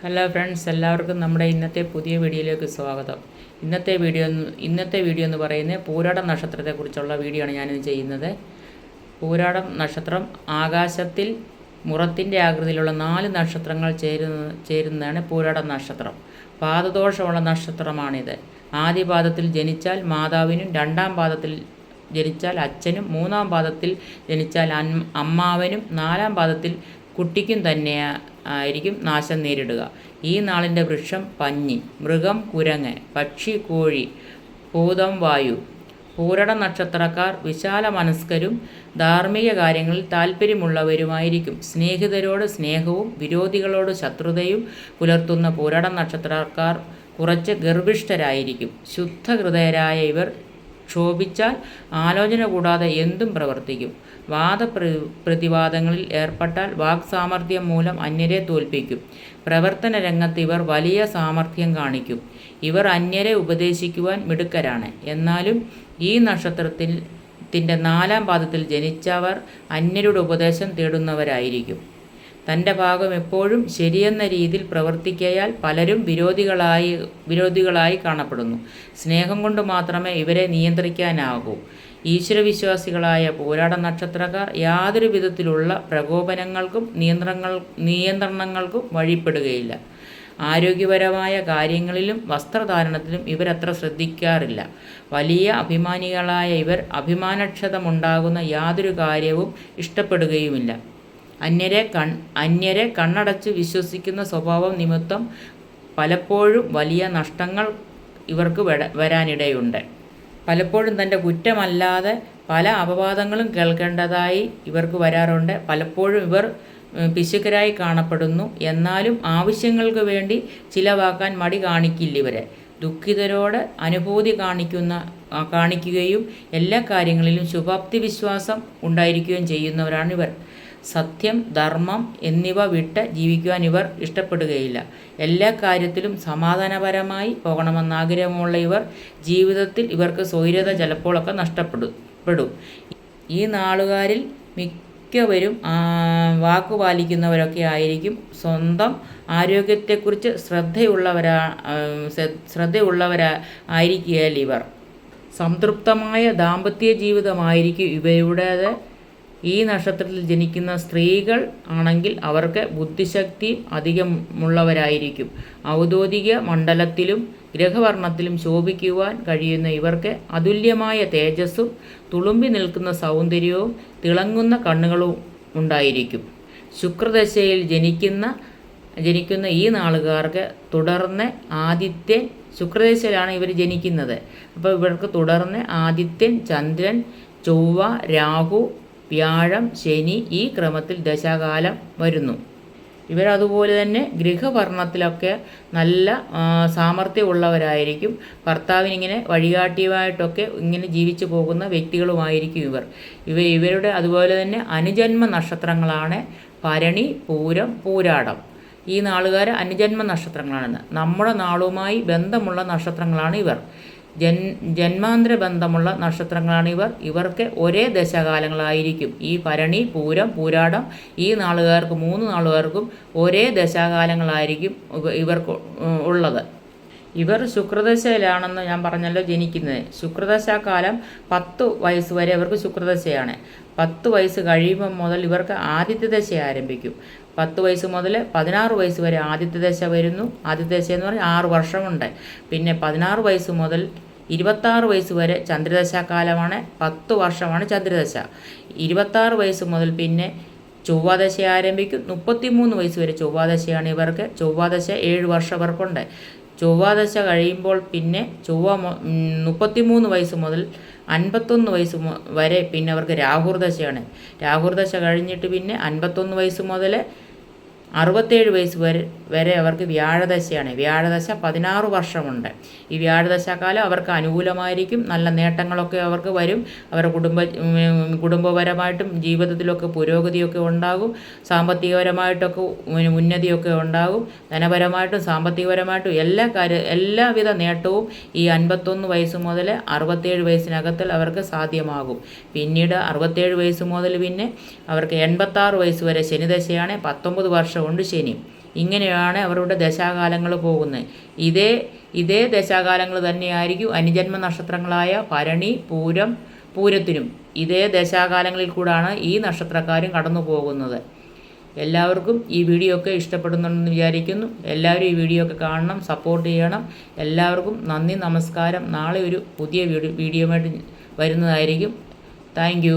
Hello friends എല്ലാവർക്കും നമ്മുടെ ഇന്നത്തെ പുതിയ വീഡിയോയിലേക്ക് സ്വാഗതം. ഇന്നത്തെ വീഡിയോ ഇന്നത്തെ വീഡിയോ എന്ന് പറയുന്നത് പൂരാട നക്ഷത്രത്തെക്കുറിച്ചുള്ള വീഡിയോ ആണ് ഞാനിത് ചെയ്യുന്നത്. പൂരാടം നക്ഷത്രം ആകാശത്തിൽ മുറത്തിന്റെ ആകൃതിയിലുള്ള നാല് നക്ഷത്രങ്ങൾ ചേരുന്ന ചേരുന്നതാണ് പൂരാടം നക്ഷത്രം. പാദദോഷമുള്ള നക്ഷത്രമാണിത്. ആദ്യ പാദത്തിൽ ജനിച്ചാൽ മാതാവിനും രണ്ടാം പാദത്തിൽ ജനിച്ചാൽ അച്ഛനും മൂന്നാം പാദത്തിൽ ജനിച്ചാൽ അമ്മാവനും നാലാം പാദത്തിൽ കുട്ടിക്കും തന്നെ ആയിരിക്കും നാശം നേരിടുക. ഈ നാളിന്റെ വൃക്ഷം പഞ്ഞി മൃഗം കുരങ്ങ് പക്ഷി കോഴി ഭൂതം വായു. പൂരട നക്ഷത്രക്കാർ വിശാല മനസ്കരും ധാർമ്മിക കാര്യങ്ങളിൽ താല്പര്യമുള്ളവരുമായിരിക്കും. സ്നേഹിതരോട് സ്നേഹവും വിരോധികളോട് ശത്രുതയും പുലർത്തുന്ന പൂരട നക്ഷത്രക്കാർ കുറച്ച് ഗർഭിഷ്ഠരായിരിക്കും. ശുദ്ധഹൃദയരായ ഇവർ ക്ഷോഭിച്ചാൽ ആലോചന കൂടാതെ എന്തും പ്രവർത്തിക്കും. വാദ പ്രതിവാദങ്ങളിൽ ഏർപ്പെട്ടാൽ വാക്സാമർഥ്യം മൂലം അന്യരെ തോൽപ്പിക്കും. പ്രവർത്തന രംഗത്ത് ഇവർ വലിയ സാമർഥ്യം കാണിക്കും. ഇവർ അന്യരെ ഉപദേശിക്കുവാൻ മിടുക്കരാണ്. എന്നാലും ഈ നക്ഷത്രത്തിൽ ത്തിന്റെ നാലാം പാദത്തിൽ ജനിച്ചവർ അന്യരുടെ ഉപദേശം തേടുന്നവരായിരിക്കും. തന്റെ ഭാഗം എപ്പോഴും ശരിയെന്ന രീതിയിൽ പ്രവർത്തിക്കയാൽ പലരും വിരോധികളായി വിരോധികളായി കാണപ്പെടുന്നു. സ്നേഹം കൊണ്ട് മാത്രമേ ഇവരെ നിയന്ത്രിക്കാനാകൂ. ഈശ്വരവിശ്വാസികളായ പോരാട നക്ഷത്രക്കാർ യാതൊരു വിധത്തിലുള്ള പ്രകോപനങ്ങൾക്കും നിയന്ത്രണങ്ങൾ നിയന്ത്രണങ്ങൾക്കും വഴിപ്പെടുകയില്ല. ആരോഗ്യപരമായ കാര്യങ്ങളിലും വസ്ത്രധാരണത്തിലും ഇവരത്ര ശ്രദ്ധിക്കാറില്ല. വലിയ അഭിമാനികളായ ഇവർ അഭിമാനക്ഷതമുണ്ടാകുന്ന യാതൊരു കാര്യവും ഇഷ്ടപ്പെടുകയുമില്ല. അന്യരെ കൺ അന്യരെ കണ്ണടച്ച് വിശ്വസിക്കുന്ന സ്വഭാവം നിമിത്തം പലപ്പോഴും വലിയ നഷ്ടങ്ങൾ ഇവർക്ക് വരാനിടയുണ്ട്. പലപ്പോഴും തന്റെ കുറ്റമല്ലാതെ പല അപവാദങ്ങളും കേൾക്കേണ്ടതായി ഇവർക്ക് വരാറുണ്ട്. പലപ്പോഴും ഇവർ പിശുക്കരായി കാണപ്പെടുന്നു. എന്നാലും ആവശ്യങ്ങൾക്ക് വേണ്ടി ചിലവാക്കാൻ മടി കാണിക്കില്ല ഇവരെ. ദുഃഖിതരോട് അനുഭൂതി കാണിക്കുന്ന കാണിക്കുകയും എല്ലാ കാര്യങ്ങളിലും ശുഭാപ്തി വിശ്വാസം ഉണ്ടായിരിക്കുകയും ചെയ്യുന്നവരാണ് ഇവർ. സത്യം ധർമ്മം എന്നിവ വിട്ട് ജീവിക്കുവാൻ ഇവർ ഇഷ്ടപ്പെടുകയില്ല. എല്ലാ കാര്യത്തിലും സമാധാനപരമായി പോകണമെന്നാഗ്രഹമുള്ള ഇവർ ജീവിതത്തിൽ ഇവർക്ക് സ്വൈര്യത ചിലപ്പോഴൊക്കെ നഷ്ടപ്പെടും പെടും. ഈ നാളുകാരിൽ മിക്കവരും വാക്കു പാലിക്കുന്നവരൊക്കെ ആയിരിക്കും സ്വന്തം ആരോഗ്യത്തെക്കുറിച്ച് ശ്രദ്ധയുള്ളവരാ ശ്രദ്ധയുള്ളവരാ ആയിരിക്കുകയാൽ ഇവർ. സംതൃപ്തമായ ദാമ്പത്യ ജീവിതമായിരിക്കും ഇവരുടേത് ഈ നക്ഷത്രത്തിൽ ജനിക്കുന്ന സ്ത്രീകൾ ആണെങ്കിൽ അവർക്ക് ബുദ്ധിശക്തി അധികമുള്ളവരായിരിക്കും. ഔദ്യോഗിക മണ്ഡലത്തിലും ഗ്രഹവർണത്തിലും ശോഭിക്കുവാൻ കഴിയുന്ന ഇവർക്ക് അതുല്യമായ തേജസ്സും തുളുമ്പി നിൽക്കുന്ന സൗന്ദര്യവും തിളങ്ങുന്ന കണ്ണുകളും ഉണ്ടായിരിക്കും. ശുക്രദശയിൽ ജനിക്കുന്ന ജനിക്കുന്ന ഈ നാളുകാർക്ക് തുടർന്ന് ആദിത്യൻ ശുക്രദശയിലാണ് ഇവർ ജനിക്കുന്നത്. അപ്പോൾ ഇവർക്ക് തുടർന്ന് ആദിത്യൻ ചന്ദ്രൻ ചൊവ്വ രാഹു വ്യാഴം ശനി ഈ ക്രമത്തിൽ ദശാകാലം വരുന്നു. ഇവരതുപോലെ തന്നെ ഗൃഹഭരണത്തിലൊക്കെ നല്ല സാമർഥ്യമുള്ളവരായിരിക്കും. ഭർത്താവിനിങ്ങനെ വഴികാട്ടിയുമായിട്ടൊക്കെ ഇങ്ങനെ ജീവിച്ചു പോകുന്ന വ്യക്തികളുമായിരിക്കും ഇവർ. ഇവ ഇവരുടെ അതുപോലെ തന്നെ അനുജന്മ നക്ഷത്രങ്ങളാണ് ഭരണി പൂരം പൂരാടം. ഈ നാളുകാർ അനുജന്മ നക്ഷത്രങ്ങളാണ് നമ്മുടെ നാളുമായി ബന്ധമുള്ള നക്ഷത്രങ്ങളാണ് ഇവർ. ജൻ ജന്മാന്തര ബന്ധമുള്ള നക്ഷത്രങ്ങളാണ് ഇവർ. ഇവർക്ക് ഒരേ ദശകാലങ്ങളായിരിക്കും. ഈ ഭരണി പൂരം പൂരാടം ഈ നാളുകാർക്ക് മൂന്ന് നാളുകാർക്കും ഒരേ ദശാകാലങ്ങളായിരിക്കും ഇവർക്ക് ഉള്ളത്. ഇവർ ശുക്രദശയിലാണെന്ന് ഞാൻ പറഞ്ഞല്ലോ ജനിക്കുന്നത്. ശുക്രദശാകാലം പത്ത് വയസ്സ് വരെ ഇവർക്ക് ശുക്രദശയാണ്. പത്ത് വയസ്സ് കഴിയുമ്പോൾ മുതൽ ഇവർക്ക് ആദിത്യ ദശ ആരംഭിക്കും. പത്ത് വയസ്സ് മുതൽ പതിനാറ് വയസ്സ് വരെ ആദിത്യ ദശ വരുന്നു. ആദിത്യ ദശ എന്ന് പറഞ്ഞാൽ ആറ് വർഷമുണ്ട്. പിന്നെ പതിനാറ് വയസ്സ് മുതൽ ഇരുപത്താറ് വയസ്സ് വരെ ചന്ദ്രദശാകാലമാണ് പത്ത് വർഷമാണ് ചന്ദ്രദശ. ഇരുപത്താറ് വയസ്സ് മുതൽ പിന്നെ ചൊവ്വാദശ ആരംഭിക്കും. മുപ്പത്തിമൂന്ന് വയസ്സ് വരെ ചൊവ്വാദശയാണ് ഇവർക്ക്. ചൊവ്വാദശ ഏഴ് വർഷം ഇവർക്കുണ്ട്. ചൊവ്വാദശ കഴിയുമ്പോൾ പിന്നെ ചൊവ്വ മുപ്പത്തിമൂന്ന് വയസ്സ് മുതൽ അൻപത്തൊന്ന് വയസ്സ് വരെ പിന്നെ അവർക്ക് രാഹുർദശയാണ്. രാഹുർദശ കഴിഞ്ഞിട്ട് പിന്നെ അൻപത്തൊന്ന് വയസ്സ് മുതൽ അറുപത്തേഴ് വയസ്സ് വരെ വരെ അവർക്ക് വ്യാഴദശയാണ്. വ്യാഴദശ പതിനാറ് വർഷമുണ്ട്. ഈ വ്യാഴദശക്കാലം അവർക്ക് അനുകൂലമായിരിക്കും. നല്ല നേട്ടങ്ങളൊക്കെ അവർക്ക് വരും. അവരുടെ കുടുംബ കുടുംബപരമായിട്ടും ജീവിതത്തിലൊക്കെ പുരോഗതിയൊക്കെ ഉണ്ടാകും. സാമ്പത്തികപരമായിട്ടൊക്കെ ഉന്നതിയൊക്കെ ഉണ്ടാകും. ധനപരമായിട്ടും സാമ്പത്തികപരമായിട്ടും എല്ലാ കാര്യ എല്ലാവിധ നേട്ടവും ഈ അൻപത്തൊന്ന് വയസ്സ് മുതൽ അറുപത്തേഴ് വയസ്സിനകത്തിൽ അവർക്ക് സാധ്യമാകും. പിന്നീട് അറുപത്തേഴ് വയസ്സ് മുതൽ പിന്നെ അവർക്ക് എൺപത്താറ് വയസ്സ് വരെ ശനിദശയാണ് പത്തൊമ്പത് വർഷം കൊണ്ട് ശനി ഇങ്ങനെയാണ് അവരുടെ ദശാകാലങ്ങൾ പോകുന്നത്. ഇതേ ഇതേ ദശാകാലങ്ങൾ തന്നെയായിരിക്കും അനുജന്മ നക്ഷത്രങ്ങളായ ഭരണി പൂരം പൂരത്തിനും ഇതേ ദശാകാലങ്ങളിൽ കൂടാണ് ഈ നക്ഷത്രക്കാരും കടന്നു പോകുന്നത്. എല്ലാവർക്കും ഈ വീഡിയോ ഒക്കെ ഇഷ്ടപ്പെടുന്നുണ്ടെന്ന് വിചാരിക്കുന്നു. എല്ലാവരും ഈ വീഡിയോ ഒക്കെ കാണണം സപ്പോർട്ട് ചെയ്യണം. എല്ലാവർക്കും നന്ദി നമസ്കാരം. നാളെ ഒരു പുതിയ വീഡിയോ വീഡിയോ വരുന്നതായിരിക്കും. താങ്ക്